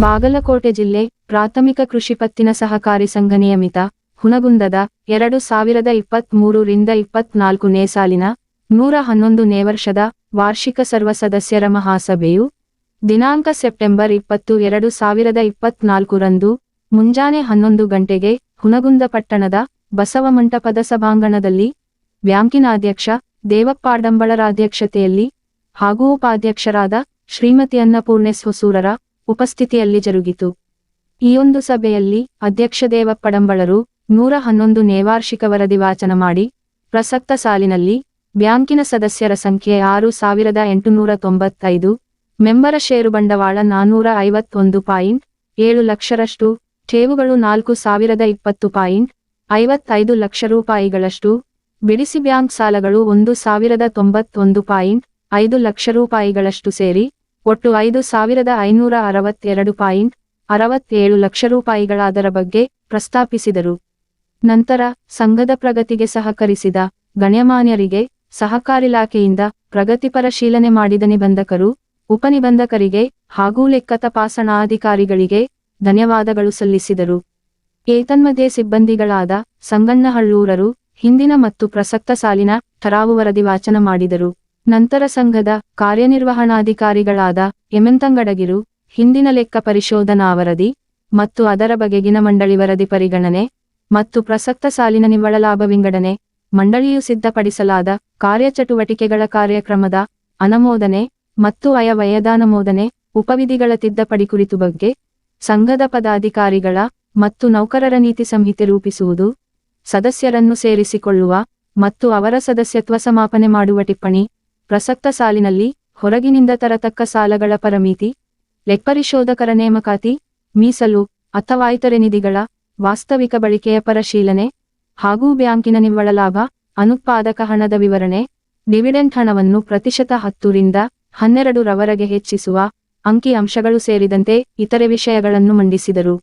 ಬಾಗಲಕೋಟೆ ಜಿಲ್ಲೆ ಪ್ರಾಥಮಿಕ ಕೃಷಿ ಪತ್ತಿನ ಸಹಕಾರಿ ಸಂಘ ನಿಯಮಿತ ಹುನಗುಂದದ ಎರಡು ಸಾವಿರದ ಇಪ್ಪತ್ತ್ ರಿಂದ ಇಪ್ಪತ್ನಾಲ್ಕನೇ ಸಾಲಿನ ನೂರ ಹನ್ನೊಂದನೇ ವರ್ಷದ ವಾರ್ಷಿಕ ಸರ್ವ ಸದಸ್ಯರ ಮಹಾಸಭೆಯು ದಿನಾಂಕ ಸೆಪ್ಟೆಂಬರ್ ಇಪ್ಪತ್ತು ಎರಡು ಸಾವಿರದ ಇಪ್ಪತ್ನಾಲ್ಕರಂದು ಮುಂಜಾನೆ ಹನ್ನೊಂದು ಗಂಟೆಗೆ ಹುನಗುಂದ ಪಟ್ಟಣದ ಬಸವ ಮಂಟಪದ ಸಭಾಂಗಣದಲ್ಲಿ ಬ್ಯಾಂಕಿನ ಅಧ್ಯಕ್ಷ ದೇವಪ್ಪಾಡಂಬಳರ ಅಧ್ಯಕ್ಷತೆಯಲ್ಲಿ ಹಾಗೂ ಉಪಾಧ್ಯಕ್ಷರಾದ ಶ್ರೀಮತಿ ಅನ್ನಪೂರ್ಣೆಸ್ ಹೊಸೂರರ ಉಪಸ್ಥಿತಿಯಲ್ಲಿ ಜರುಗಿತು. ಈ ಒಂದು ಸಭೆಯಲ್ಲಿ ಅಧ್ಯಕ್ಷ ದೇವಪ್ಪಡಂಬಳರು ನೂರ ಹನ್ನೊಂದು ನೇವಾರ್ಷಿಕ ವರದಿ ವಾಚನ ಮಾಡಿ, ಪ್ರಸಕ್ತ ಸಾಲಿನಲ್ಲಿ ಬ್ಯಾಂಕಿನ ಸದಸ್ಯರ ಸಂಖ್ಯೆ ಆರು ಸಾವಿರದ ಎಂಟುನೂರ ತೊಂಬತ್ತೈದು, ಮೆಂಬರ ಷೇರು ಬಂಡವಾಳ ನಾನೂರ ಐವತ್ತೊಂದು ಪಾಯಿಂಟ್ ಏಳು ಲಕ್ಷರಷ್ಟು, ಠೇವುಗಳು ನಾಲ್ಕು ಸಾವಿರದ ಇಪ್ಪತ್ತು ಪಾಯಿಂಟ್ ಐವತ್ತೈದು ಲಕ್ಷ ರೂಪಾಯಿಗಳಷ್ಟು, ಬಿಡಿಸಿ ಬ್ಯಾಂಕ್ ಸಾಲಗಳು ಒಂದು ಸಾವಿರದ ತೊಂಬತ್ತೊಂದು ಪಾಯಿಂಟ್ ಐದು ಲಕ್ಷ ರೂಪಾಯಿಗಳಷ್ಟು ಸೇರಿ ಒಟ್ಟು ಐದು ಸಾವಿರದ ಐನೂರ ಅರವತ್ತೆರಡು ಪಾಯಿಂಟ್ ಅರವತ್ತೇಳು ಲಕ್ಷ ರೂಪಾಯಿಗಳಾದರ ಬಗ್ಗೆ ಪ್ರಸ್ತಾಪಿಸಿದರು. ನಂತರ ಸಂಘದ ಪ್ರಗತಿಗೆ ಸಹಕರಿಸಿದ ಗಣ್ಯಮಾನ್ಯರಿಗೆ ಸಹಕಾರಿಲಾಖೆಯಿಂದ ಪ್ರಗತಿ ಪರಿಶೀಲನೆ ಮಾಡಿದ ನಿಬಂಧಕರು, ಉಪನಿಬಂಧಕರಿಗೆ ಹಾಗೂ ಲೆಕ್ಕ ತಪಾಸಣಾಧಿಕಾರಿಗಳಿಗೆ ಧನ್ಯವಾದಗಳು ಸಲ್ಲಿಸಿದರು. ಏತನ್ಮಧ್ಯೆ ಸಿಬ್ಬಂದಿಗಳಾದ ಸಂಗಣ್ಣ ಹಳ್ಳೂರರು ಹಿಂದಿನ ಮತ್ತು ಪ್ರಸಕ್ತ ಸಾಲಿನ ಠರಾವು ವರದಿ ವಾಚನ ಮಾಡಿದರು. ನಂತರ ಸಂಘದ ಕಾರ್ಯನಿರ್ವಹಣಾಧಿಕಾರಿಗಳಾದ ಎಮೆಂತಂಗಡಗಿರು ಹಿಂದಿನ ಲೆಕ್ಕ ಪರಿಶೋಧನಾ ವರದಿ ಮತ್ತು ಅದರ ಬಗೆಗಿನ ಮಂಡಳಿ ವರದಿ ಪರಿಗಣನೆ ಮತ್ತು ಪ್ರಸಕ್ತ ಸಾಲಿನ ನಿವ್ವಳ ಲಾಭ ವಿಂಗಡಣೆ, ಮಂಡಳಿಯು ಸಿದ್ಧಪಡಿಸಲಾದ ಕಾರ್ಯಚಟುವಟಿಕೆಗಳ ಕಾರ್ಯಕ್ರಮದ ಅನಮೋದನೆ ಮತ್ತು ಅಯವಯದಾನಮೋದನೆ ಉಪವಿಧಿಗಳ ತಿದ್ದಪಡಿ ಕುರಿತು ಬಗ್ಗೆ ಸಂಘದ ಪದಾಧಿಕಾರಿಗಳ ಮತ್ತು ನೌಕರರ ನೀತಿ ಸಂಹಿತೆ ರೂಪಿಸುವುದು, ಸದಸ್ಯರನ್ನು ಸೇರಿಸಿಕೊಳ್ಳುವ ಮತ್ತು ಅವರ ಸದಸ್ಯತ್ವ ಸಮಾಪನೆ ಮಾಡುವ ಟಿಪ್ಪಣಿ ಪ್ರಸಕ್ತ ಸಾಲಿನಲ್ಲಿ ಹೊರಗಿನಿಂದ ತರತಕ್ಕ ಸಾಲಗಳ ಪರಮಿತಿ ಲೆಕ್ಕಪರಿಶೋಧಕರ ನೇಮಕಾತಿ, ಮೀಸಲು, ಅಥವಾ ಇತರೆ ನಿಧಿಗಳ ವಾಸ್ತವಿಕ ಬಳಕೆಯ ಪರಿಶೀಲನೆ ಹಾಗೂ ಬ್ಯಾಂಕಿನ ನಿವ್ವಳ ಲಾಭ, ಅನುತ್ಪಾದಕ ಹಣದ ವಿವರಣೆ ಡಿವಿಡೆಂಟ್ ಹಣವನ್ನು ಪ್ರತಿಶತ ಹತ್ತರಿಂದ ಹನ್ನೆರಡು ರವರೆಗೆ ಹೆಚ್ಚಿಸುವ ಅಂಕಿ ಅಂಶಗಳು ಸೇರಿದಂತೆ ಇತರೆ ವಿಷಯಗಳನ್ನು ಮಂಡಿಸಿದರು.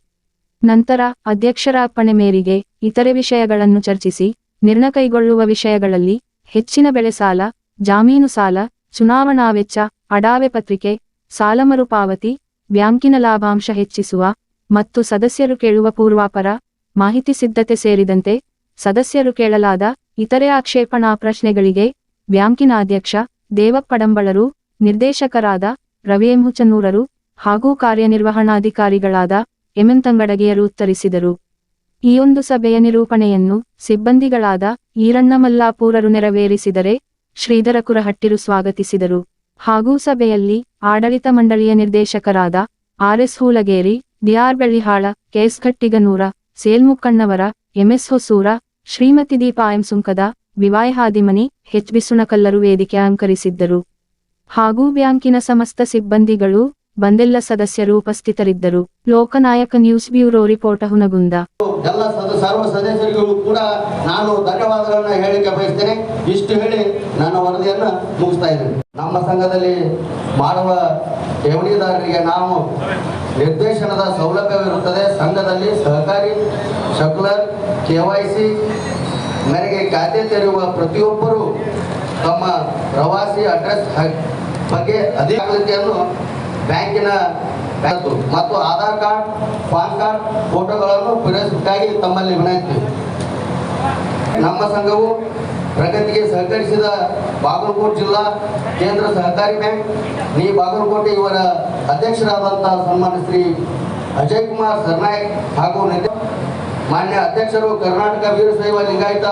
ನಂತರ ಅಧ್ಯಕ್ಷರ ಅಪ್ಪಣೆ ಮೇರೆಗೆ ಇತರೆ ವಿಷಯಗಳನ್ನು ಚರ್ಚಿಸಿ ನಿರ್ಣಯ ಕೈಗೊಳ್ಳುವ ವಿಷಯಗಳಲ್ಲಿ ಹೆಚ್ಚಿನ ಬೆಳೆ ಸಾಲ ಜಾಮೀನು ಸಾಲ, ಚುನಾವಣಾ ವೆಚ್ಚ, ಅಡಾವೆ ಪತ್ರಿಕೆ ಸಾಲ ಮರುಪಾವತಿ ಬ್ಯಾಂಕಿನ ಲಾಭಾಂಶ ಹೆಚ್ಚಿಸುವ ಮತ್ತು ಸದಸ್ಯರು ಕೇಳುವ ಪೂರ್ವಾಪರ, ಮಾಹಿತಿ ಸಿದ್ಧತೆ ಸೇರಿದಂತೆ ಸದಸ್ಯರು ಕೇಳಲಾದ ಇತರೆ ಆಕ್ಷೇಪಣಾ ಪ್ರಶ್ನೆಗಳಿಗೆ ಬ್ಯಾಂಕಿನ ಅಧ್ಯಕ್ಷ ದೇವಪ್ಪಡಂಬಳರು, ನಿರ್ದೇಶಕರಾದ ರವೇಮುಚನೂರರು ಹಾಗೂ ಕಾರ್ಯನಿರ್ವಹಣಾಧಿಕಾರಿಗಳಾದ ಎಮೆಂತಂಗಡಗಿಯರು ಉತ್ತರಿಸಿದರು. ಈ ಒಂದು ಸಭೆಯ ನಿರೂಪಣೆಯನ್ನು ಸಿಬ್ಬಂದಿಗಳಾದ ಈರಣ್ಣ ಮಲ್ಲಾಪೂರರು ನೆರವೇರಿಸಿದರೆ ಶ್ರೀಧರ ಕುರಹಟ್ಟಿರು ಸ್ವಾಗತಿಸಿದರು. ಹಾಗೂ ಸಭೆಯಲ್ಲಿ ಆಡಳಿತ ಮಂಡಳಿಯ ನಿರ್ದೇಶಕರಾದ RS Hoolageri DR Bellihal KS Khattiganur ಸೇಲ್ಮುಕ್ಕಣ್ಣವರ MS Hosur, Shrimati Deepa Sunkad, VY Hadimani ಹೆಚ್ ಬಿಸುಣಕಲ್ಲರು ವೇದಿಕೆ ಅಲಂಕರಿಸಿದ್ದರು ಹಾಗೂ ಬ್ಯಾಂಕಿನ ಸಮಸ್ತ ಸಿಬ್ಬಂದಿಗಳು ಬಂದೆಲ್ಲ ಸದಸ್ಯರು ಉಪಸ್ಥಿತರಿದ್ದರು. Loknayak news bureau report Hungund. ಎಲ್ಲ ಸರ್ವ ಸದಸ್ಯರಿಗೂ ಕೂಡ ನಾನು ಧನ್ಯವಾದಗಳನ್ನು ಹೇಳಿಕೆ ಬಯಸ್ತೇನೆ. ಇಷ್ಟು ಹೇಳಿ ನನ್ನ ವರದಿಯನ್ನ ಮುಗಿಸ್ತಾ ಇದ್ದೇನೆ. ನಮ್ಮ ಸಂಘದಲ್ಲಿ ಮಾಡುವ ಠೇವಣಿದಾರರಿಗೆ ನಾವು ನಿರ್ದೇಶನದ ಸೌಲಭ್ಯವಿರುತ್ತದೆ. ಸಂಘದಲ್ಲಿ ಸಹಕಾರಿ ಶಕ್ಲರ್ ಕೆವೈಸಿ ಮೇರೆಗೆ ಖಾತೆ ತೆರೆಯುವ ಪ್ರತಿಯೊಬ್ಬರು ತಮ್ಮ ಪ್ರವಾಸಿ ಅಡ್ರೆಸ್ ಬಗ್ಗೆ ಅಧಿಕಾರತೆಯನ್ನು ಬ್ಯಾಂಕಿನ ಬ್ಯಾಂಕು ಮತ್ತು ಆಧಾರ್ ಕಾರ್ಡ್, ಪಾನ್ ಕಾರ್ಡ್ ಫೋಟೋಗಳನ್ನು ಪೂರೈಸಬೇಕಾಗಿ ತಮ್ಮಲ್ಲಿ ವಿನಂತಿ ನಮ್ಮ ಸಂಘವು ಪ್ರಗತಿಗೆ ಸಹಕರಿಸಿದ ಬಾಗಲಕೋಟೆ ಜಿಲ್ಲಾ ಕೇಂದ್ರ ಸಹಕಾರಿ ಬ್ಯಾಂಕ್. ನೀ ಬಾಗಲಕೋಟೆ ಇವರ ಅಧ್ಯಕ್ಷರಾದಂತಹ ಸನ್ಮಾನ ಶ್ರೀ ಅಜಯ್ ಕುಮಾರ್ ಸರ್ನಾಯಕ್ ಹಾಗೂ ಮಾನ್ಯ ಅಧ್ಯಕ್ಷರು ಕರ್ನಾಟಕ ವೀರಶೈವ ಲಿಂಗಾಯತ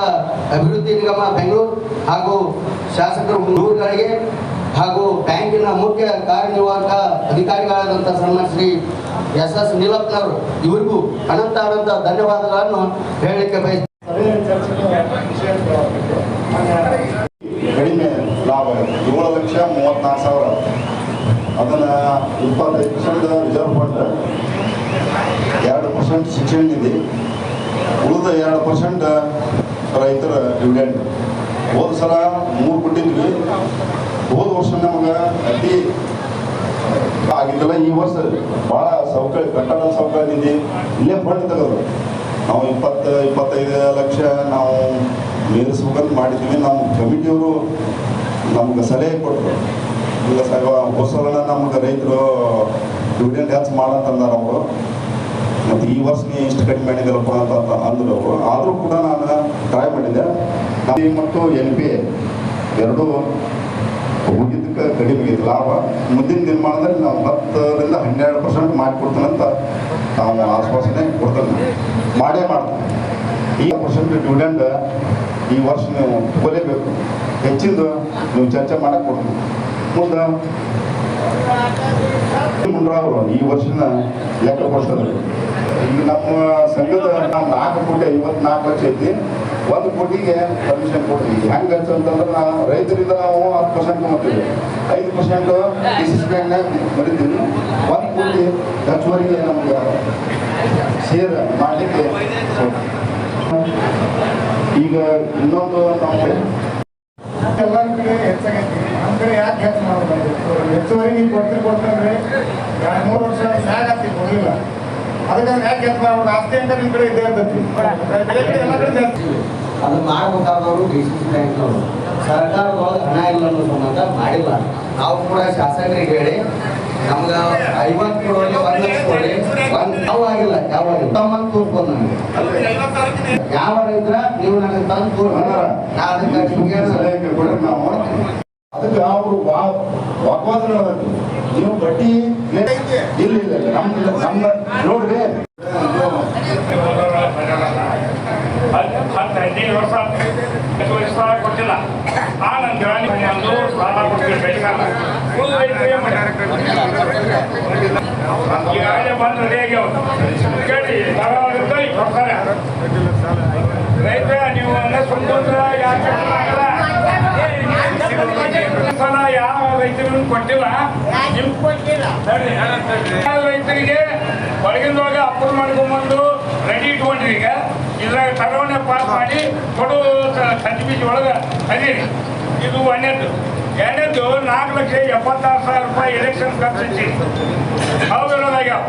ಅಭಿವೃದ್ಧಿ ನಿಗಮ ಬೆಂಗಳೂರು ಹಾಗೂ ಶಾಸಕರು ಮುನ್ನೂರುಗಳಿಗೆ ಹಾಗೂ ಬ್ಯಾಂಕಿನ ಮುಖ್ಯ ಕಾರ್ಯನಿರ್ವಾಹಕ ಅಧಿಕಾರಿಗಳಾದಂಥ ಸಣ್ಣ ಶ್ರೀ ಎಸ್ ಎಸ್ ನೀಲಪ್ಪನವರು, ಇವರಿಗೂ ಅನಂತ ಅನಂತ ಧನ್ಯವಾದಗಳನ್ನು ಹೇಳಲಿಕ್ಕೆ ಬಯಸ್ತೇನೆ. ಕಡಿಮೆ ಲಾಭ ಏಳು ಲಕ್ಷ ಮೂವತ್ನಾಲ್ಕು ಸಾವಿರ ಅದನ್ನು ಇಪ್ಪತ್ತೈದು ಪರ್ಸೆಂಟ್ ರಿಸರ್ವ್ ಫಂಡ್ ಎರಡು ಪರ್ಸೆಂಟ್ ಶಿಕ್ಷಣ ನಿಧಿ, ಉಳಿದ ಎರಡು ಪರ್ಸೆಂಟ್ ರೈತರ ಡಿವಿಡೆಂಡ್ ಹೋದ ಸಲ ಮೂರು ಕೊಟ್ಟಿದ್ವಿ. ಹೋದ ವರ್ಷ ನಮಗೆ ಅತಿ ಆಗಿದ್ದಲ್ಲ ಈ ವರ್ಷ ಭಾಳ ಸೌಕರ್ಯ, ಕಟ್ಟಡ ಸೌಕರ್ಯ ಇದೆ ಇಲ್ಲೇ ಫಂಡ್ ತೆಗೆದ್ರು ನಾವು ಇಪ್ಪತ್ತು, ಇಪ್ಪತ್ತೈದು ಲಕ್ಷ ನಾವು ಮೀರಿಸ್ಬೇಕಂತ ಮಾಡಿದ್ವಿ. ನಮ್ಮ ಕಮಿಟಿಯವರು ನಮ್ಗೆ ಸಲಹೆ ಕೊಟ್ಟರು ಇಲ್ಲ ಸಾಗ ಹೊಸಲನ ನಮ್ಗೆ ರೈತರು ಡಿವಿಡೆಂಟ್ ಹೆಚ್ಚು ಮಾಡಂತಂದಾರ ಅವರು. ಮತ್ತು ಈ ವರ್ಷ ನೀ ಇಷ್ಟು ಕಡಿಮೆ ಮಾಡಿದಿರಪ್ಪ ಅಂತ ಅಂದರು ಅವರು. ಆದರೂ ಕೂಡ ನಾನು ಟ್ರೈ ಮಾಡಿದೆ ಮತ್ತು ಎನ್ ಪಿ ಎರಡೂ ಹೋಗಿದ್ದಕ್ಕೆ ಕಡಿಮೆ ಲಾಭ. ಮುಂದಿನ ನಿರ್ಮಾಣದಲ್ಲಿ ನಾವು ಹತ್ತರಿಂದ ಹನ್ನೆರಡು ಪರ್ಸೆಂಟ್ ಮಾಡಿಕೊಡ್ತೀನಂತ ನಾವು ಆಶ್ವಾಸನೆ ಕೊಡ್ತೇನೆ ಮಾಡೇ ಮಾಡ್ತೀನಿ ಈ ಪರ್ಸೆಂಟ್ ಡಿವಿಡೆಂಡ್ ಈ ವರ್ಷ ನೀವು ತಗೋಲೇಬೇಕು. ಹೆಚ್ಚಿಂದು ನೀವು ಚರ್ಚೆ ಮಾಡಕ್ಕೆ ಕೊಡ್ತೀವಿ. ಮುಂದೆ ಅವರು ಈ ವರ್ಷನ ಲೆಕ್ಕ ಕೊಡ್ತಾರೆ ಈಗ ನಮ್ಮ ಸಂಘದ ನಾಲ್ಕು ಕೋಟಿ ಐವತ್ನಾಲ್ಕು ಲಕ್ಷ ಐತಿ. ಒಂದು ಕೋಟಿಗೆ ಪರ್ಮಿಷನ್ ಕೊಡ್ತೀವಿ ಹೆಂಗೆ ಅಂತಂದ್ರೆ ನಾವು ರೈತರಿಂದ ನಾವು ಹತ್ತು ಪರ್ಸೆಂಟ್ ಮಾಡ್ತೀವಿ ಐದು ಪರ್ಸೆಂಟ್ ಡಿ ಸಿ ಬ್ಯಾಂಕ್ನಾಗ ಬರೀತೀವಿ ಒಂದು ಕೋಟಿ ಹೆಚ್ಚುವರಿಗೆ ನಮ್ಗೆ ಶೇರ್ ಮಾಡಲಿಕ್ಕೆ ಈಗ ಇನ್ನೊಂದು ನಾವು ಎಲ್ಲ ಕಡೆ ಯಾಕೆ ಹೆಚ್ಚು ಮಾಡೋದು? ಹೆಚ್ಚುವರಿ ನೀವು ಕೊಡ್ತೀರಿ ಕೊಡ್ತಾರೆ ಎರಡು ಮೂರು ವರ್ಷ ಸಾಕಾಗ್ತಿ ಕೊಡಲಿಲ್ಲ ಅದಕ್ಕೆ ಯಾಕೆ ಅಂತ ನಿಮ್ಮ ಕಡೆ ಅದು ಮಾಡಬೇಕಾದವರು ಸಿ ಸಿ ಬ್ಯಾಂಕ್ನವರು ಸರ್ಕಾರದೊಳಗೆ ಹಣ ಇಲ್ಲ ಅನ್ನೋ ಸಂಬಂಧ ಮಾಡಿಲ್ಲ. ನಾವು ಕೂಡ ಶಾಸಕರಿಗೆ ಹೇಳಿ, ನಮ್ಗೆ ಐವತ್ತು ಕೊಡೋಲಿ ಒಂದು ಲಕ್ಷ ಕೊಡಿ ಯಾವ ಆಗಿಲ್ಲ ತಮ್ಮಂತ ತೋರ್ಕೊಂಡು ನನಗೆ ಯಾವ ರೈತರ, ನೀವು ನನಗೆ ತಂದು ತೋರ್ಸ ನಾ ಅದಕ್ಕೆ ಸಲಹೆ ಕೊಡ್ರಿ ನಾವು ಅದಕ್ಕೆ ಅವರು ವಾಗ್ವಾದ. ನೀವು ಬಡ್ಡಿ ಇಲ್ಲ ಇಲ್ಲ ನಮ್ಮ ನಮ್ಮ ನೋಡ್ರಿ ವರ್ಷ ಕೊಟ್ಟಿಲ್ಲ ಆ ನಂತರ ಒಂದು ಸಾಲ ಕೊಟ್ಟಿಲ್ಲ ಮಾಡ್ಯಾರ? ಈಗಾಗಲೇ ಬಂದು ರೆಡಿ ಆಗ್ಯಾವ ಕೇಳಿ ಕೊಡ್ತಾರೆ ರೈತ ನೀವು ಸುಮ್ಮನೆ ಯಾಕೆ? ಸಲ ಯಾವ ರೈತರಿಗೂ ಕೊಟ್ಟಿಲ್ಲ. ನಿಮ್ ಕೊಟ್ಟಿಲ್ಲ. ಯಾವ ರೈತರಿಗೆ ಒಳಗಿಂದೊಳಗೆ ಅಪ್ರೂವ್ ಮಾಡ್ಕೊಂಡ್ಬಂದು ರೆಡಿ ಇಟ್ಕೊಂಡ್ರಿ ಈಗ. ಇದ್ರಾಗ ತರವನ್ನೇ ಪಾಸ್ ಮಾಡಿ ಕೊಡು ಸರ್ಟಿಫಿಕೇಟ್ ಒಳಗೆ ಅದೀರಿ ಇದು ಒಂದೇದ್ದು. ಎಣ್ಣೆದ್ದು ನಾಲ್ಕು ಲಕ್ಷ ಎಪ್ಪತ್ತಾರು ಸಾವಿರ ರೂಪಾಯಿ ಎಲೆಕ್ಷನ್ ಖರ್ಚು ಹೌದಾಗ ಅವು ಇರೋದಾಗ್ಯಾವ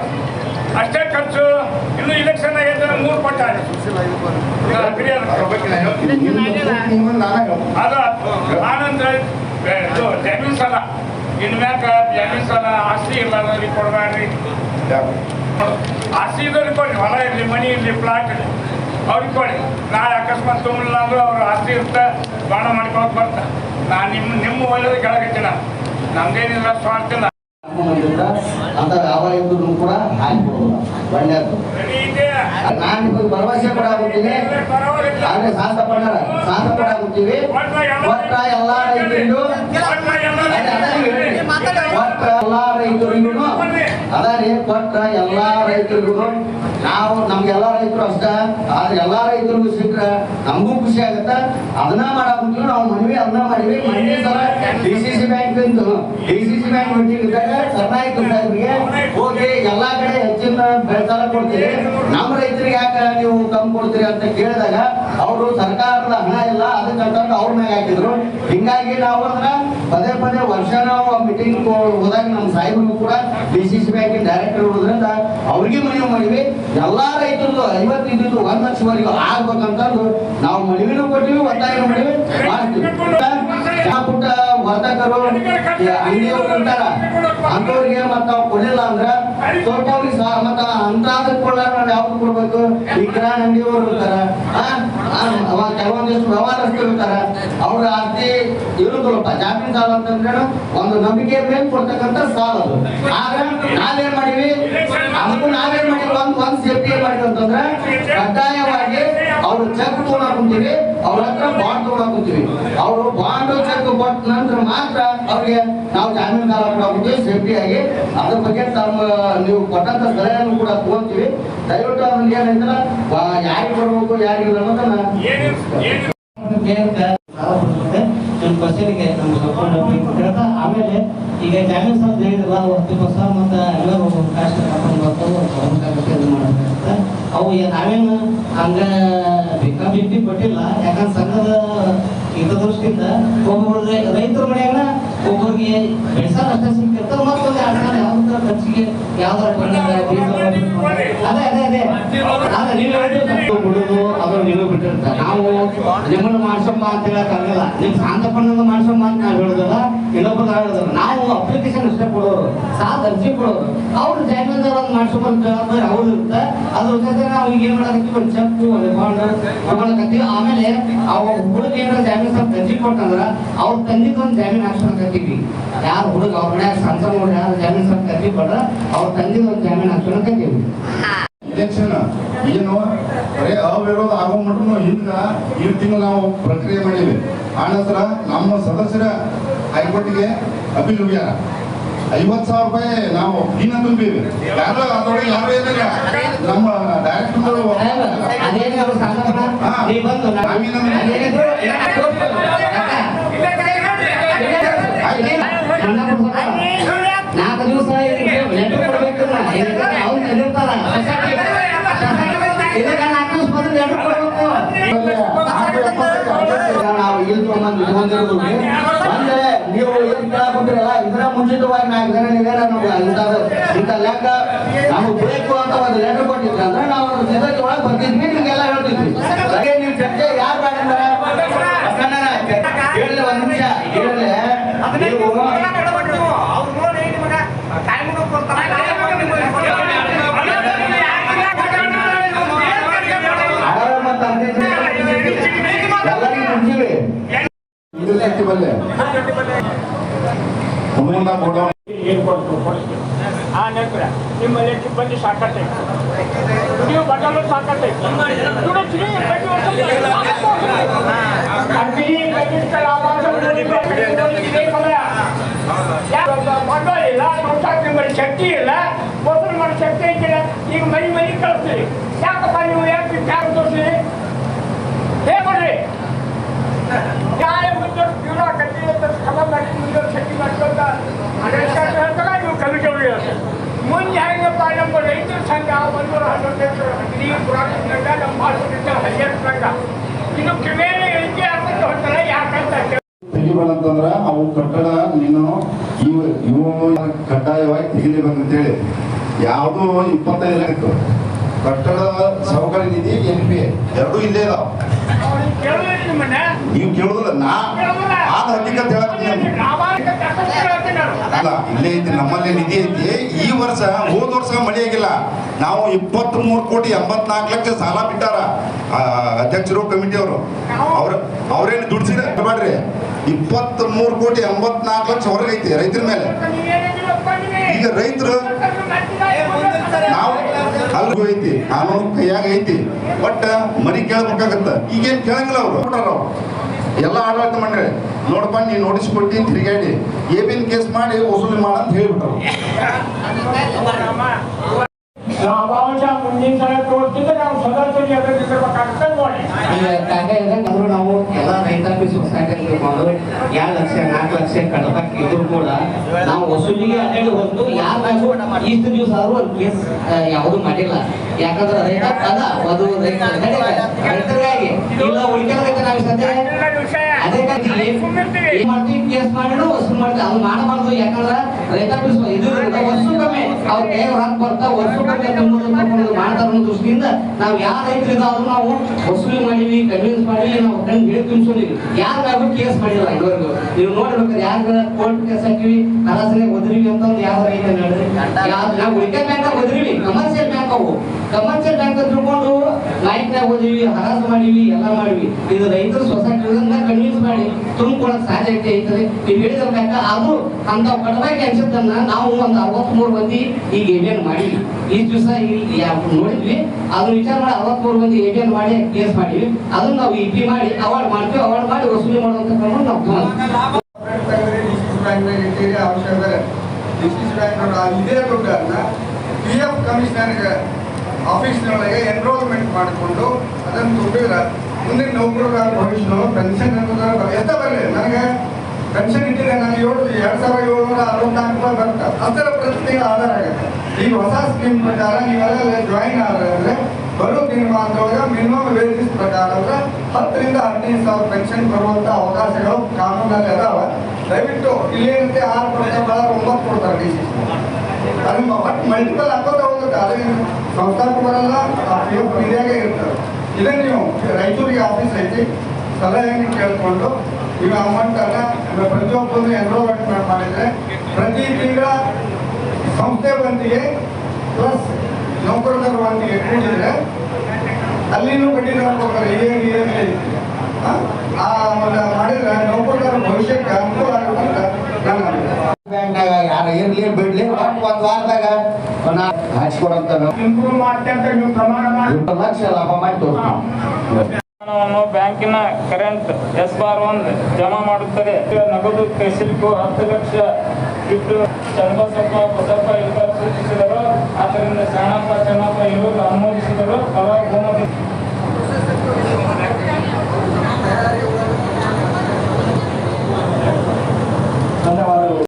ಅಷ್ಟೇ ಖರ್ಚು ಇನ್ನು ಇಲೆಕ್ಷನ್ ಆಗೈತೆ ಮೂರು ಪಟ್ಟ ಅದ ಆನಂತರ ಇದು ಜಮೀನ್ ಸಾಲ. ಇನ್ ಮ್ಯಾಕ ಜಮೀನ್ ಸಾಲ ಆಸ್ತಿ ಇರ್ಲಾರ್ದವ್ರಿಗೆ ಕೊಡಬೇಡ್ರಿ ಆಸ್ತಿ ಇದ್ದವ್ರಿಗೆ ಕೊಡಿ ಹೊಲ ಇರಲಿ ಮನಿ ಇರಲಿ ಪ್ಲಾಟ್ ಇರಲಿ. ಅವ್ರಿಗೆ ಕೊಡಿ ನಾಳೆ ಅಕಸ್ಮಾತ್ ತುಂಬಿಲ್ಲ ಅಂದ್ರೂ ಅವ್ರ ಆಸ್ತಿ ಇರ್ತ ಬಾಣ ಮಾಡ್ಕೊಳಕ್ ಬರ್ತ. ನಾ ನಿಮ್ಮ ನಿಮ್ಮ ಒಳ್ಳೆದ ಕೆಳಗಟ್ಟಿನ ನಮ್ದೇನಿಲ್ಲ ಸ್ವಾರ್ಥ ಇಲ್ಲ. ಅಂತ ಯಾವ ಇದ್ರು ಕೂಡ ಹಾಕಿ ಒಳ್ಳೆಯದು ರೆಡಿ ಇದೆ ನಾನು ನಿಮಗೆ ಭರವಸೆ ಕೊಡಾಗುತ್ತೀನಿ ಆದ್ರೆ ಸಾಹಸ ಪಡ್ಯಾರ ಸಾಹಸ ಪಡಾಗುತ್ತೀವಿ ಒಟ್ಟ ಎಲ್ಲಾ ರೈತರಿಗೂ ಒಟ್ಟ ಎಲ್ಲ ಅದೇ ಅದೇ ರೈತರಿಗೂ ಅದಾರಿ ಕೊಟ್ಟ ಎಲ್ಲಾ ರೈತರಿಗೂ ನಾವು ನಮ್ಗೆಲ್ಲ ರೈತರು ಅಷ್ಟ, ಆದ್ರೆ ಎಲ್ಲಾ ರೈತರಿಗೂ ಸಿಕ್ಕ ನಮಗೂ ಖುಷಿ ಆಗತ್ತ. ಅದನ್ನ ಮಾಡಾಕಂತೀವಿ ನಾವು ಮನವಿ ಅದನ್ನ ಮಾಡಿವಿ. ಮನೆ ಸಲ D C C bank D C C bank meeting ಹೋಗಿ ಎಲ್ಲಾ ಕಡೆ ಬೆಳೆಸಾಲ ಕೊಡ್ತೀರಿ ನಮ್ಮ ರೈತರಿಗೆ ಯಾಕೆ ನೀವು ಕಮ್ಮಿ ಕೊಡ್ತೀರಿ ಅಂತ ಕೇಳಿದಾಗ, ಅವರು ಸರ್ಕಾರದ ಹಣ ಇಲ್ಲ ಅದಕ್ಕಂತ ಅವ್ರ ಮ್ಯಾಗ ಹಾಕಿದ್ರು. ಹಿಂಗಾಗಿ ನಾವು ಅಂದ್ರೆ ಪದೇ ಪದೇ ವರ್ಷ ನಾವು ಮೀಟಿಂಗ್ ಹೋದಾಗ ನಮ್ಮ ಸಾಹೇಬ್ರಿಗೂ ಕೂಡ ಡಿ ಸಿ ಸಿ ಬ್ಯಾಂಕಿನ ಡೈರೆಕ್ಟರ್ ಇರೋದ್ರಿಂದ ಅವ್ರಿಗೆ ಮನವಿ ಮಾಡಿವಿ ಎಲ್ಲಾ ರೈತರದ್ದು ಐವತ್ತು ಇದ್ದಿದ್ದು ಒಂದ್ ಲಕ್ಷವರೆಗೂ ಆಗ್ಬೇಕಂತಂದು ನಾವು ಮನವಿನೂ ಕೊಟ್ಟಿವಿ ಒತ್ತಾಯ ಮಾಡಿವಿ. ಮಾಡ್ತೀವಿ. ಪುಟ್ಟ ವರ್ತಕರು ಅಂಗಡಿಯವ್ರು ಇರ್ತಾರ ಅಂತವ್ರಿಗೆ ಮತ್ತ ನಾವು ಕೊಡಲಿಲ್ಲ ಅಂದ್ರ ತೋಟವ್ರಿಗೆ ಸಹ ಮತ್ತ ಅಂತಾದ ಕೊಡ ನಾವು ಯಾವ್ದು ಕೊಡ್ಬೇಕು? ಈ ಕಿರಾಣಿ ಅಂಗಡಿಯವರು ಇರ್ತಾರ. ಕೆಲವೊಂದಿಷ್ಟು ವ್ಯವಹಾರಸ್ಥರು ಇರ್ತಾರ. ಅವ್ರ ಆಸ್ತಿ ಇರುದಿಲ್ಲಪ್ಪ ಜಾಮೀನ್ ಸಾಲ ಅಂತಂದ್ರೆ ಒಂದು ನಂಬಿಕೆ ಮೇಲೆ ಕೊಡ್ತಕ್ಕಂಥ ಸಾಲ ಅದು. ಆದ್ರೆ ನಾವೇನ್ ಮಾಡಿವಿ? ಅದಕ್ಕೂ ನಾವೇನ್ ಮಾಡಿವಿ ಒಂದ್ ಒಂದ್ ಸೇಫ್ಟಿ ಏನ್ ಮಾಡಿವಿ ಅಂತಂದ್ರೆ ಕಡ್ಡಾಯವಾಗಿ ಅವ್ರು ಚೆಕ್ ತಗೊಳಕ್ ಕುಂತೀವಿ ಅವ್ರ ಹತ್ರ ಬಾಂಡ್ ತಗೊಳಕ್ ಕುಂತೀವಿ ಅವರು ಬಾಂಡ್ ಚೆಕ್ ಕೊಟ್ಟ ನಂತರ ಮಾತ್ರ ಅವ್ರಿಗೆ ನಾವು ಜಾಮೀನು ಕಾಲ ಕೊಡಾಕ್ಬಿಟ್ಟು ಸೇಫ್ಟಿ ಆಗಿ. ಅದ್ರ ಬಗ್ಗೆ ತಮ್ಮ ನೀವು ಕೊಟ್ಟಂತ ಸಲಹೆಯನ್ನು ಕೂಡ ತಗೊಂತೀವಿ. ದಯವಿಟ್ಟು ಅದನ್ನ ಏನಾಯ್ತಲ್ಲ ಯಾರಿಗೆ ಕೊಡ್ಬೇಕು ಯಾರಿಗಿಲ್ಲ ಏನಿಲ್ಲ ಕ್ವಶನ್ಗೆ ಸಪೋರ್ಟ್ ಹೇಳ್ತಾ ಆಮೇಲೆ ಈಗ ಜಾಮೀನ್ ಸಾಲ ಹೇಳಿದ್ರಲ್ಲ ಅವು ಹತ್ತು ವರ್ಷ ಮತ್ತು ಎಲ್ಲರೂ ಕಾಸ್ಟ್ ಕರ್ಕೊಂಡು ಅವು ನಾವೇನು ಹಂಗ ಬೇಕಾಬಿಟ್ಟಿ ಕೊಟ್ಟಿಲ್ಲ. ಯಾಕಂದ್ರೆ ಸಂಘದ ಹಿತದೃಷ್ಟಿಯಿಂದ ಒಬ್ಬೊಬ್ರು ರೈತರ ಮನೆಯಾಗ ಒಬ್ಬರಿಗೆ ಬೆಳೆಸಾಲ ಅಷ್ಟೇ ಸಿಕ್ಕಿರ್ತಾರೆ ಮತ್ತೊಂದು ಯಾವ್ದಾರ ಖರ್ಚಿಗೆ ಯಾವ್ದಾರ ಬೀಜ ಅದೇ ಅದೇ ಅದೇ. ಅದೇ, ನೀವು ಬಿಟ್ಟಿರ್ತಾರೆ. ನಾವು ನಿಮ್ಮನ್ನ ಮಾಡ್ಸಮ್ಮ ಅಂತ ಹೇಳಕ್ ಆಗಲ್ಲ. ನಿಮ್ ಶಾಂತಪ್ಪನ ಮಾಡ್ಸಮ್ಮ ಅಂತ ನಾವು ಹೇಳುದಲ್ಲ ಇನ್ನೊಬ್ಬರು ಹೇಳುದಲ್ಲ. ನಾವು ಅಪ್ಲಿಕೇಶನ್ ಅಷ್ಟೇ ಕೊಡೋರು. ಸಾಲ ಅರ್ಜಿ ಕೊಡೋರು. ಅವ್ರು ಜಾಮೀನ್ದಾರ ಒಂದು ಅಂತ ಹೇಳಿದ್ರೆ ಅವ್ರು ಇರುತ್ತೆ. ಅದ್ರ ಜೊತೆ ನಾವು ಈಗ ಏನ್ ಮಾಡಕತ್ತೀವಿ ಒಂದು ಚೆಕ್ ಒಂದು ಬಾಂಡ್ ಆಮೇಲೆ ಅವ ಹುಡುಗ ಏನಾರ ಜಾಮೀನ್ ಸ್ವಲ್ಪ ಅರ್ಜಿ ಕೊಟ್ಟಂದ್ರ ಅವ್ರ ತಂದಿದ್ದು ಒಂದು ಜಾಮೀನ್ ಹಾಕ್ಸ್ಕೊಳಕತ್ತೀವಿ. ಯಾರು ಹುಡುಗ, ಅವ್ರ ಮನ್ಯಾಗ ಸಣ್ಣ ಯಾರು ಜಾಮೀನ್ ಸ್ವಲ್ಪ ಅರ್ಜಿ ಕೊಟ್ರ ಅವ್ರ ತಂದಿದ್ದು ಒಂದು ಜಾಮೀನ್ ಹಾಕ್ಸ್ಕೊಳಕತ್ತೀವಿ. ಇಲೆಕ್ಷನ್ ಏನು ಬರೀ ಅವಿರೋಧ ಆಗೋ ಮಟ್ಟ ಹಿಂದ ಈ ತಿಂಗಳು ನಾವು ಪ್ರಕ್ರಿಯೆ ಮಾಡೀವಿ ಆನಂತರ ನಮ್ಮ ಸದಸ್ಯರ ಹೈಕೋರ್ಟ್ಗೆ ಅಪೀಲ್ ಹೋಗ್ಯಾರ. ಐವತ್ತು ಸಾವಿರ ರೂಪಾಯಿ ನಾವು ದಿನ ತುಂಬಿವಿ ಯಾರು ಅದ್ರೊಳಗೆ ಯಾರು ಏನಿಲ್ಲ ನಮ್ಮ ಅದೇನಿದ್ರು ನಾಲ್ಕು ದಿವಸ ಅವ್ರು ನಾವು ಇಲ್ಲಿ ಅಂದ್ರೆ ನೀವು ಏನ್ ಕೇಳಾಕೊಂಡ್ರಲ್ಲ ಇದರ ಮುಂಚಿತವಾಗಿ ನಾಲ್ಕು ಜನ ಇದಾರೆ ನಮ್ಗೆ ಇಂಥದ್ದು, ಇಂಥ ಲೆಕ್ಕ ಬೇಕು ಅಂತ ಒಂದು ಲೆಟರ್ ಅಂದ್ರೆ ನಾವು ಒಂದು ಸಿದ್ಧತೆ ಒಳಗೆ ಬರ್ತಿದ್ವಿ, ನಿಮ್ಗೆಲ್ಲ ಹೇಳ್ತಿದ್ವಿ. ನೀವು ಯಾರು ಮಾಡಿದ್ರೆ ಒಂದ್ ನಿಮಿಷ ಹೇಳಲಿ ನೀವು ಆಡಾರ ಮತ್ತು ಅಂತಿದ್ರೆ ಎಲ್ಲರಿಗೂ ಮುಂಚಿವಿ ಇದು ಶಕ್ತಿ ಬಲ್ಲೆ ಕೊಡಿಸ್ತೀವಿ ಆ ನಂತರ ನಿಮ್ಮಲ್ಲಿ ಸಿಬ್ಬಂದಿ ಸಾಕತ್ತೈತಿ ನೀವು ಬದಲು ಸಾಕತ್ತೈತಿ ಬಂಡವಾಳ ಇಲ್ಲ ಸಂಸ್ಥಾಕ ನಿಮ್ಮಲ್ಲಿ ಶಕ್ತಿ ಇಲ್ಲ ಮೊದಲು ಮಾಡೋ ಶಕ್ತಿ ಐತಿಲ್ಲ ಈಗ ಮನೆ ಮನೆ ಕಳಿಸ್ತೀರಿ ಯಾಕಪ್ಪ ನೀವು ಯಾಕೆ ಯಾರು ತೋರಿಸ್ರಿ? ಹೇಗೆ ಮಾಡ್ರಿ? ಯಾರೇ ಮುಂದೋಟ್ ಜೀವನ ಕಟ್ಟಿ ಅಂತ ಕ್ರಮ ಮಾಡಿ ಮುಂದೋಟ್ ಶಕ್ತಿ ಹೇಳ್ತಾರ ನೀವು ಹೇಳ್ತಾರೆ ಮುಂದೆ ಹೆಂಗಪ್ಪ ನಮ್ಮ ರೈತರ ಸಂಘ ಒಂದೂರ ಹನ್ನೊಂದು ಹಿರಿಯ ಪುರಾಣ ಸಂಘ ನಮ್ಮ ಭಾರತದ ಹರಿಯಾಣ ಸಂಘ ಇನ್ನು ಕ್ರಮೇಣ ಇಳಿಕೆ ಆಗ್ತಾ ಹೋಗ್ತಾರೆ ಯಾಕಂತ ತೆಗಿಬಾರಂತಂದ್ರ ಅವು ಕಟ್ಟಡ ನೀನು ಇವು ಕಡ್ಡಾಯವಾಗಿ ತೆಗಿಲೇಬೇಕಂತೇಳಿ ಯಾವುದು ಇಪ್ಪತ್ತೈದು ಲಕ್ಷ ಕಟ್ಟಡ ಸಹಕಾರಿ ನಿಧಿ ಎನ್ ಪಿ ಎರಡೂ ಇಲ್ಲೇ ನೀವು ಕೇಳುದಿಲ್ಲ, ನಾ ಆದ ಹಕ್ಕಿಕತ್ ಅಲ್ಲ, ಇಲ್ಲೇ ಐತಿ, ನಮ್ಮಲ್ಲಿ ನಿಧಿ ಐತಿ. ಈ ವರ್ಷ, ಹೋದ ವರ್ಷ ಮಳೆ ಆಗಿಲ್ಲ. ನಾವು ಇಪ್ಪತ್ತ್ ಮೂರು ಕೋಟಿ ಎಂಬತ್ನಾಲ್ಕು ಲಕ್ಷ ಸಾಲ ಬಿಟ್ಟಾರ ಅಧ್ಯಕ್ಷರು, ಕಮಿಟಿ ಕಮಿಟಿಯವರು ಅವ್ರ, ಅವ್ರೇನು ದುಡ್ಸಿದ? ಬೇಡ್ರಿ ಇಪ್ಪತ್ತ್ ಮೂರು ಕೋಟಿ ಎಂಬತ್ನಾಲ್ಕು ಲಕ್ಷ ಹೊರಗೈತಿ ರೈತರ ಮೇಲೆ. ಈಗ ರೈತರು ಅಲ್ಗೂ ಐತಿ ಕಾನೂನು ಕೈಯಾಗ ಐತಿ ಬಟ್ ಮರಿ ಕೇಳ್ಬೇಕಾಗತ್ತ. ಈಗೇನ್ ಕೇಳಂಗಿಲ್ಲ ಅವ್ರು. ನೋಡ್ರ. ಎಲ್ಲ ಆಡಳಿತ ಮಂಡಳಿ, ನೋಡಪ್ಪ, ನೀ ನೋಟಿಸ್ ಕೊಟ್ಟಿ, ತಿರುಗಾಡಿ ಬಿನ್ ಕೇಸ್ ಮಾಡಿ ವಸೂಲಿ ಮಾಡ ಅಂತ ಹೇಳ್ಬಿಟ್ರು ಮುಂದಿನ ಸಲ ತೋರಿಸಿದ್ರೆ ನಾವು ಸದಸ್ಯರಿಗೆ ಎದುರಿಸಬೇಕಾಗ್ತದೆ ನೋಡಿ ಈಗ ಕಾಗ ಇದಂಗಂದ್ರು ನಾವು ಎಲ್ಲ ರೈತಾಪಿ ಸೊಸೈಟಿ ಮಾಡೋದು ಎರಡು ಲಕ್ಷ, ನಾಲ್ಕು ಲಕ್ಷ ಕಟ್ಟಬೇಕು ಇದ್ರು ಕೂಡ ನಾವು ವಸೂಲಿಗೆ ಅಡ್ಡಾಡಿ ಹೊರತು ಯಾರು ಇಷ್ಟು ದಿವಸ ಆದ್ರೂ ಒಂದು ಕೇಸ್ ಯಾವುದು ಮಾಡಿಲ್ಲ. ಯಾಕಂದ್ರೆ ರೈತ ಅದ ಅದು ರೈತ ರೈತರಿಗಾಗಿ ಇಲ್ಲ ಉಳಿಕೆಲ್ಲ ರೈತ ನಾವು ಸದ್ಯ ಅದೇ ಕಮ್ಮಿ. ಅವ್ರ ಮಾಡ್ತಾರ ದೃಷ್ಟಿಯಿಂದ ನಾವು ನಾವು ವಸೂಲಿ ಮಾಡಿವಿ ನಾವು ಕೇಸ್ ಮಾಡಿಲ್ಲ ಇದುವರೆಗೂ? ನೀವು ನೋಡ್ಬೇಕಾದ್ರೆ ಯಾರ ಕೋರ್ಟ್ ಕೇಸ್ ಹಾಕಿವಿ? ಕಲಾಸನೆ ಒದ್ರಿವಿ ಅಂತಂದು ಯಾವ ರೈತ ನಾವು ಉಳಿಕೆ ಬ್ಯಾಂಕ್ ಅವು ಕಮರ್ಷಿಯಲ್ ಬ್ಯಾಂಕ್ ತಿಳ್ಕೊಂಡು ನಾಯ್ಕ್ನಾಗ ಓದಿವಿ ಹರಾಜು ಮಾಡಿವಿ, ಎಲ್ಲ ಮಾಡಿವಿ. ಇದು ರೈತರು ಸೊಸೈಟಿ ಕನ್ವಿನ್ಸ್ ಮಾಡಿ ತುಂಬಿಕೊಳಕ್ ಸಾಧ್ಯತೆ ಐತದೆ. ನೀವು ಬ್ಯಾಂಕ್ ಅದು ಅಂತ ಕಡವಾಗಿ ಅನ್ಸುತ್ತನ್ನ ನಾವು ಒಂದು ಅರವತ್ಮೂರು ಮಂದಿ ಈಗ ಏನೇನು ಮಾಡಿವಿ. ಈ ದಿವಸ ನೋಡಿದ್ವಿ. ಅದನ್ನ ವಿಚಾರ ಮಾಡಿ ಅರವತ್ಮೂರು ಮಂದಿ ಏನೇನು ಮಾಡಿ, ಕೇಸ್ ಮಾಡಿವಿ. ಅದನ್ನ ನಾವು ಇ ಪಿ ಮಾಡಿ ಅವಾರ್ಡ್ ಮಾಡ್ತೀವಿ. ಅವಾರ್ಡ್ ಮಾಡಿ ವಸೂಲಿ ಮಾಡುವಂತ ಕ್ರಮ ನಾವು ಅವಶ್ಯಕತೆ ಇದೇ ದುಡ್ಡನ್ನ ಪಿ ಎಫ್ ಕಮಿಷನರ್ಗೆ ಆಫೀಸ್ನೊಳಗೆ ಎನ್ರೋಲ್ಮೆಂಟ್ ಮಾಡಿಕೊಂಡು ಅದನ್ನು ತುಂಬಿದ್ರೆ ಮುಂದಿನ ನೌಕರರ ಭವಿಷ್ಯ ಪೆನ್ಷನ್ ಅನ್ನೋದ್ರ ಎಂತ ಬರಲಿ, ನನಗೆ ಪೆನ್ಷನ್ ಇಟ್ಟಿದೆ ನನಗೆ ಏಳು, ಎರಡು ಸಾವಿರದ ಏಳ್ನೂರ ಅರವತ್ನಾಲ್ಕು ರೂಪಾಯಿ ಬರುತ್ತೆ. ಅದರ ಪ್ರತಿ ಆಧಾರ ಆಗುತ್ತೆ. ಈ ಹೊಸ ಸ್ಕೀಮ್ ಪ್ರಕಾರ ನೀವೆಲ್ಲ ಜಾಯಿನ್ ಆದ್ರೆ ಬರೋ ದಿನಮಾನದೊಳಗೆ ಮಿನಿಮಮ್ ವೇಜಸ್ ಪ್ರಕಾರ ಅಂದ್ರೆ ಹತ್ತರಿಂದ ಹದಿನೈದು ಸಾವಿರ ಪೆನ್ಷನ್ ಬರುವಂಥ ಅವಕಾಶಗಳು ಕಾನೂನಲ್ಲಿ ಅದಾವೆ. ದಯವಿಟ್ಟು ಇಲ್ಲೇನಂತೆ ಆರು ಕೊಡ್ತಾರೆ ಭಾಳ ಒಂಬತ್ತು ಕೊಡ್ತಾರೆ ಡಿ ಸಿ ಅದು ಬಟ್ ಮಲ್ಟಿಪಲ್ ಹಾಕೋದು ಹೋಗುತ್ತೆ ಅದು ಸಂಸ್ಥಾಪಕ ಬರಲ್ಲ ಇಂಡಿಯಾಗೆ ಇರ್ತದೆ ಇದೇ ನೀವು ರಾಯಚೂರಿಗೆ ಆಫೀಸ್ ಐತಿ ಸಲಹೆಯನ್ನು ಕೇಳಿಕೊಂಡು ಈಗ ಅಮೌಂಟನ್ನು ಪ್ರತಿಯೊಬ್ಬರು ಎನ್ರೋಲ್ಮೆಂಟ್ ಮಾಡಿದರೆ ಪ್ರತಿ ತಿಂಗಳ ಸಂಸ್ಥೆ ಬಂದಿಗೆ ಪ್ಲಸ್ ನೌಕರರ ಬಂದಿಗೆ ಕೂಡಿದ್ರೆ ಅಲ್ಲಿನೂ ಬಡ್ಡಿ ನಾವು ಕೊಡ್ತಾರೆ ಇಯರ್ ಇಯರ್ಲಿ ಆ ಮಾಡಿದ್ರೆ ನೌಕರರ ಭವಿಷ್ಯಕ್ಕೆ ಅನುಕೂಲ ಆಗುತ್ತೆ ಅಂತ ನನ್ನ ಇರ್ಲಿ ಬಿಡ್ಲಿ ಒಂದ್ ವಾರದಾಗ ಹಚ್ಕೊಡಂತ ಲಕ್ಷ ಲಾಭ ಮಾಡ್ತು. ಬ್ಯಾಂಕಿನ ಕರೆಂಟ್ ಎಸ್ ಬಾರ್ ಒಂದ್ ಜಮಾ ಮಾಡುತ್ತಾರೆ ನಗದು ಶಿಲ್ಪು ಹತ್ತು ಲಕ್ಷ ಇಟ್ಟು ಚನ್ನಬಸಪ್ಪ ಬಸಪ್ಪ ಇಬ್ಬರು ಸೂಚಿಸಿದರು. ಆದ್ದರಿಂದ ಶರಣಪ್ಪ ಚನ್ನಪ್ಪ ಇವರು ಅನುಮೋದಿಸಿದರು. ಅವರ